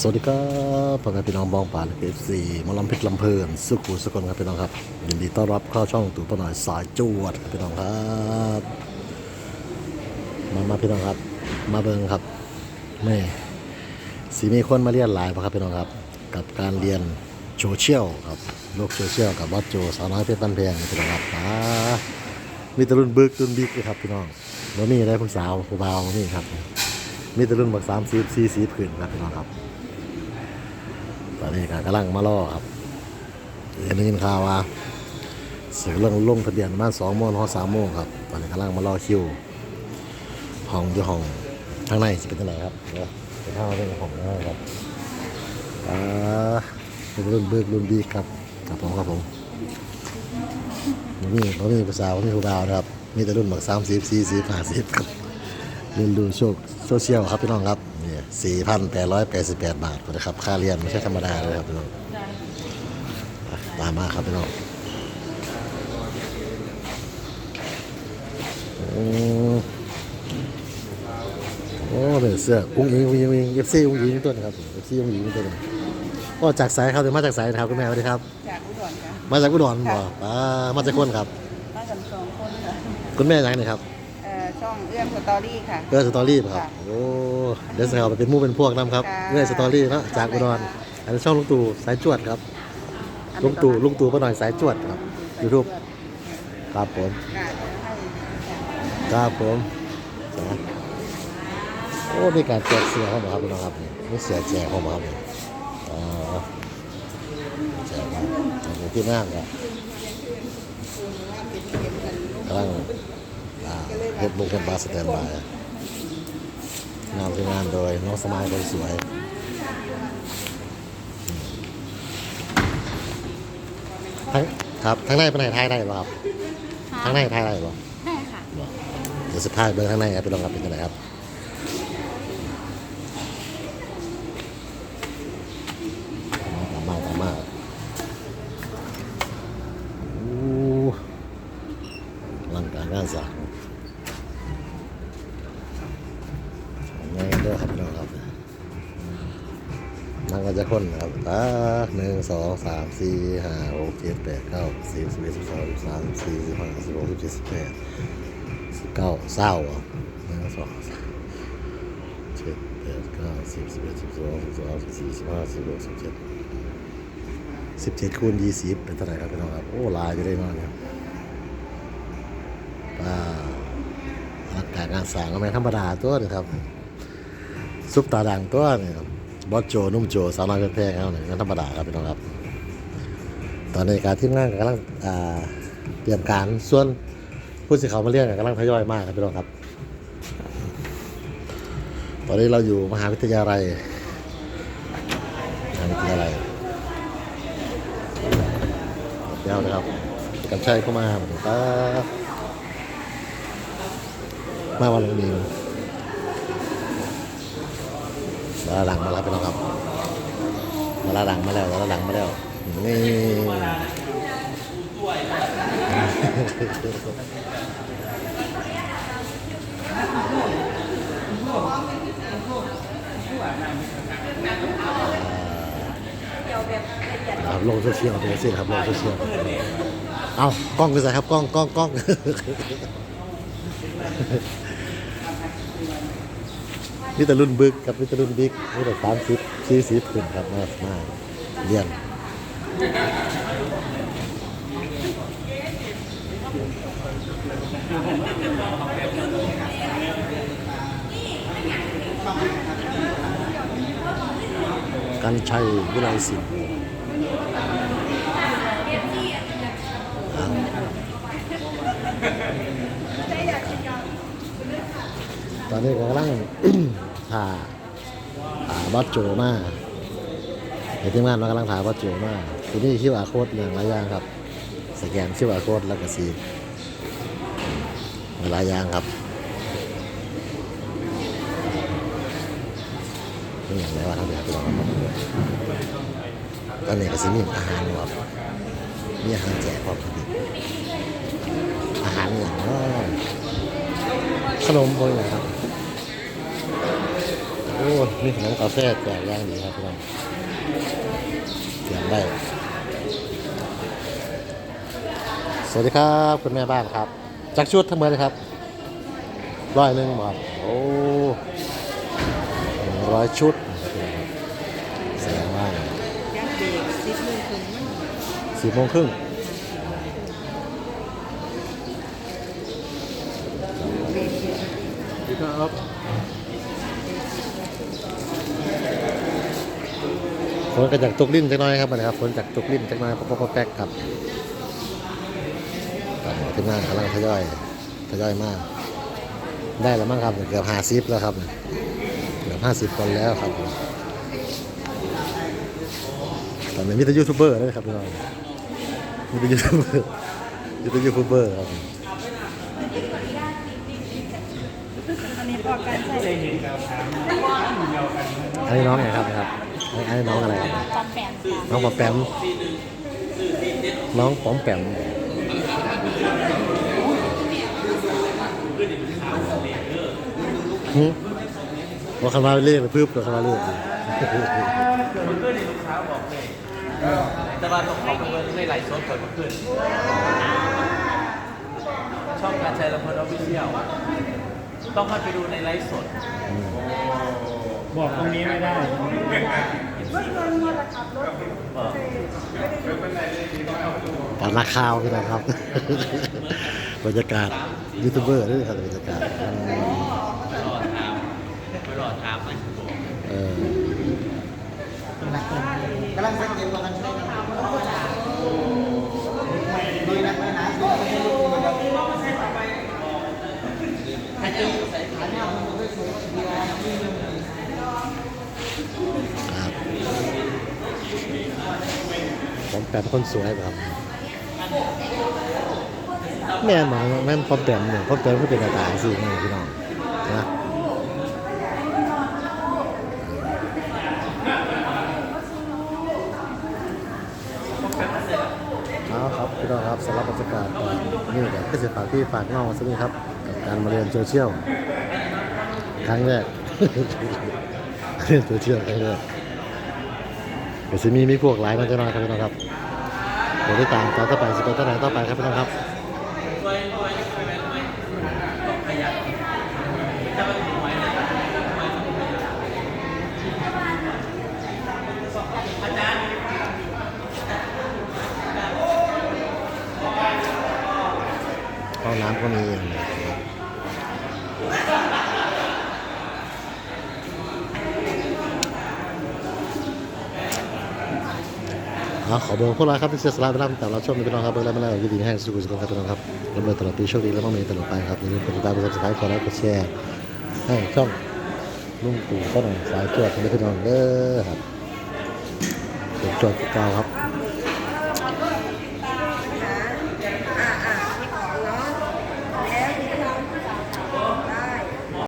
สวัสดีครับพ่อแม่พี่น้องบองป่าและเอฟซีมาลำเพชรลำเพลินสุขุสกลครับพี่น้องครับยินดีต้อนรับเข้าช่องตู่ป้าหน่อยสายจวดครับพี่น้องครับมามาพี่น้องครับ มาเบิงครับแม่สีมีคนมาเรียนหลายป่ะครับพี่น้องครับ กับการเรียนโซเชียลครับโลกโซเชียลกับวัดโจสาวน้อยเพชรบ้านแพงพี่น้องครับมามีแต่รุ่นบึกรุ่นบิ๊กเลยครับพี่น้องแล้วมีได้ผู้สาวผู้บ่าวนี่ครับมีแต่รุ่นบักสามสีสี่สีผืนครับพี่น้องครับ ตอนนี้ก็กำลังมาล่อครับเห็นได้ยินข่าวว่าเสือเรื่องลงทะเบียนประมาณสองโมงถึงสามโมงครับตอนนี้กำลังมาล่อคิวห้องอยู่ห้องข้างในจะเป็นยังไงครับเดี๋ยวเป็นห้องเป็นของนะครับอ่ารุ่นเบิกรุ่นบีครับครับผมครับผมนี่เขามีภาษาเขามีครูบาวนะครับ มีแต่รุ่นแบักสามสิบสี่สิบห้าสิบครับ เรียนรู้โชคโซเชียลครับพี่น้องครับนี่สี่พันแปดร้อยแปดสิบแปดบาทนะครับค่าเรียนไม่ใช่ธรรมดาเลยครับพี่น้องอะตามมาครับพี่น้องอืมโอ้เป็นเสื้ออุ้งอิงอุ้งอิงอุ้งอิงเอฟซีอุ้งอิงตัวนี้ครับเอฟซีอุ้งอิงตัวนี้ก็จากสายครับเดี๋ยวมาจากสายนะครับคุณแม่สวัสดีครับ จากอุดรค่ะมาจากอุดรบ่อ่ามาจากคนครับ มากันสองคนค่ะคุณแม่ยังไงครับเอ่อ ช่องเอื้อมสตอรี่ค่ะเกิร์ลสตอรี่ครับค่ะโอ้ เดี๋ยวจะเอาไปเป็นหมู่เป็นพวกนํครับค่ะเรื่องสตอรี่เนาะจากอุดรอันนี้ช่องลุงตู่สายจวดครับ ลุงตู่ลุงตู่ป้าหน่อยสายจวดครับยูทูบครับผมค่ะให้ครับผมจ้ะโอ้ มีการแจกเสื้อเข้ามาครับพี่น้องครับนี่มีเสื้อแจกเข้ามาครับนี่อ่าแจกมาโอ้โหที่นั่งครับกำลัง อ่าเฮ็ดบุกเป็นบาสแตนบายนำทีมงานโดยน้องสมายคนสวยทั้งครับทั้งในเป็นไหนไทยได้ป่ะครับทั้งในไทยได้ป่ะได้ค่ะบ่เดี๋ยวสภาพเบื้องข้างในครับไปลองครับเป็นยังไงครับตามมาตามมาโอ้อลังการงานสร้างง จะคนนะครับอ่าหนึ่งสองสามสี่ห้าหกเจ็ดแปดเก้าสิบสิบเอ็ดสิบสองสิบสามสิบสี่สิบห้าสิบหกสิบเจ็ดสิบแปดสิบเก้าเศร้าอะหนึ่งสองสามเจ็ดแปดเก้าสิบสิบเอ็ดสิบสองสิบสามสิบสี่สิบห้าสิบหกสิบเจ็ดสิบเจ็ดคูณยี่สิบเป็นเท่าไหร่ครับพี่น้องครับ โอ้ลายจะได้มากครับป้าอากาศงานสางก็ไม่ธรรมดาตัวนึงครับซุปตาดังตัวนี่ครับ บอสโจนุ่มโจสาวน้อยเพชรแพงเขาเนี่ยก็ธรรมดาครับพี่น้องครับ ตอนนี้การทีมงานกำลังเตรียมการส่วนผู้สื่อข่าวมาเรียกก็กำลังทยอยมากครับพี่น้องครับ ตอนนี้เราอยู่มหาวิทยาลัยมหาวิทยาลัยเดี๋ยวนะครับกันชัยเข้ามาผมก็มาวันนี้ ลงดีดาราดังมาแล้วพี่น้องครับดาราดังมาแล้วดาราดังมาแล้วนี่ครับลงโซเชียลเป็นสิครับลงโซเชียลเอากล้องคือไงครับกล้องกล้องกล้อง นี่แต่รุ่นบึกกับนี่แต่รุ่นบิ๊กนี่แต่สามสิบสี่สิบขึ้นครับมามาเรียนกันชัยวิไลศิลป์อ้าวต อนนี้กำลัง ถ่าถ่าบัสโจมาในทีมงานเรากำลังถ่ายบัสโจมาทีนี้คิวอาโค้ดอย่างหลายอย่างครับ สแกนคิวอาโค้ดแล้วก็สีหลายอย่างครับนี่อย่างไรวะครับเดี๋ยวไปลองกันครับตอนนี้ก็จะมีอาหารครับมีอาหารแจกครับอาหารอย่างนาะขนมพวกนี้ครับ อ้อ้มีขนมกาแฟแจกอย่างดีครับพี่น้องเสียงได้ สวัสดีครับคุณแม่บ้านครับ จักชุดทั้งหมดเลยครับ ร้อยหนึ่งบาทโอ้ร้อยชุดแสดงว่าย่างเบรกซิปมือถึงสี่โมงครึ่งเบรกเบรกครับ ฝนก็จากตกลิ้นจักหน้อยครับนะครับฝนจากตกลิ้นจักหน้อยป๊อกป๊อกแป๊กครับครับทีมงานกำลังทยอยทยอยมาก ได้แล้วมั้งครับเกือบห้าสิบแล้วครับเกือบห้าสิบคนแล้วครับตอนนี้มีแต่ยูทูบเบอร์นะครับพี่น้องมีแต่ยูทูบเบอร์มีแต่ยูทูบเบอร์ครับอันนี้พอกันใส่อันนี้น้องไงครับนะครับ อันนี้น้องอะไรครับปอมแปมค่ะน้องปอมแปมน้องปอมแปมหืมว่าคำว่าเรียกหรือพืบหรือคำว่าเรียกมันก็ในลูกค้าบอกเลยแต่ว่าต้องขอบคุณในไลฟ์สดก่อนมาขึ้นช่องการใช้ลำเพลินออฟฟิเชียลต้องเข้าไปดูในไลฟ์สด บอกตรงนี้ไม่ได้บอกตอนนักข่าวพี่นะครับ บรรยากาศยูทูบเบอร์ด้วยครับบรรยากาศรอถามไปรอถามมันเออครับ แปมคนสวยครับแม่หมอแม่นปอแปมเนี่ยปอแปมก็เป็นตาสิแม่พี่น้องนะเอาครับพี่น้องครับสำหรับบรรยากาศตอนนี้ก็ก็จะฝากพี่ฝากน้องสักนิดครับกับการมาเรียนโซเชียลครั้งแรกเรียนโซเชียลครั้งแรกเดี๋ยวจะมีมีพวกหลายมันจะน้อยครับพี่น้องครับ เดี๋ยวได้ตางต่อไปสิไปต่อไหนต่อไปครับพี่น้องครับ รวยรวยรวยรวยต้องขยันถ้าไม่ถึงไว้เลยอาจารย์ ห้องน้ำก็มีอย่างนี้เอาขอบอกพวกเราครับที่เสียสละเวลาแต่เราชมในพี่น้องครับเวลาไม่ได้ยินดีให้สุขสุขครับพี่น้องครับดำเนินตลอดปีโชคดีและมั่งมีตลอดไปครับอย่าลืมกดติดตามกดซับสไครต์กดไลค์กดแชร์ให้ช่องลุงปู่ก็หน่อยสายจวดกันเลยพี่น้องเด้อครับเป็นจวดเก่าครับ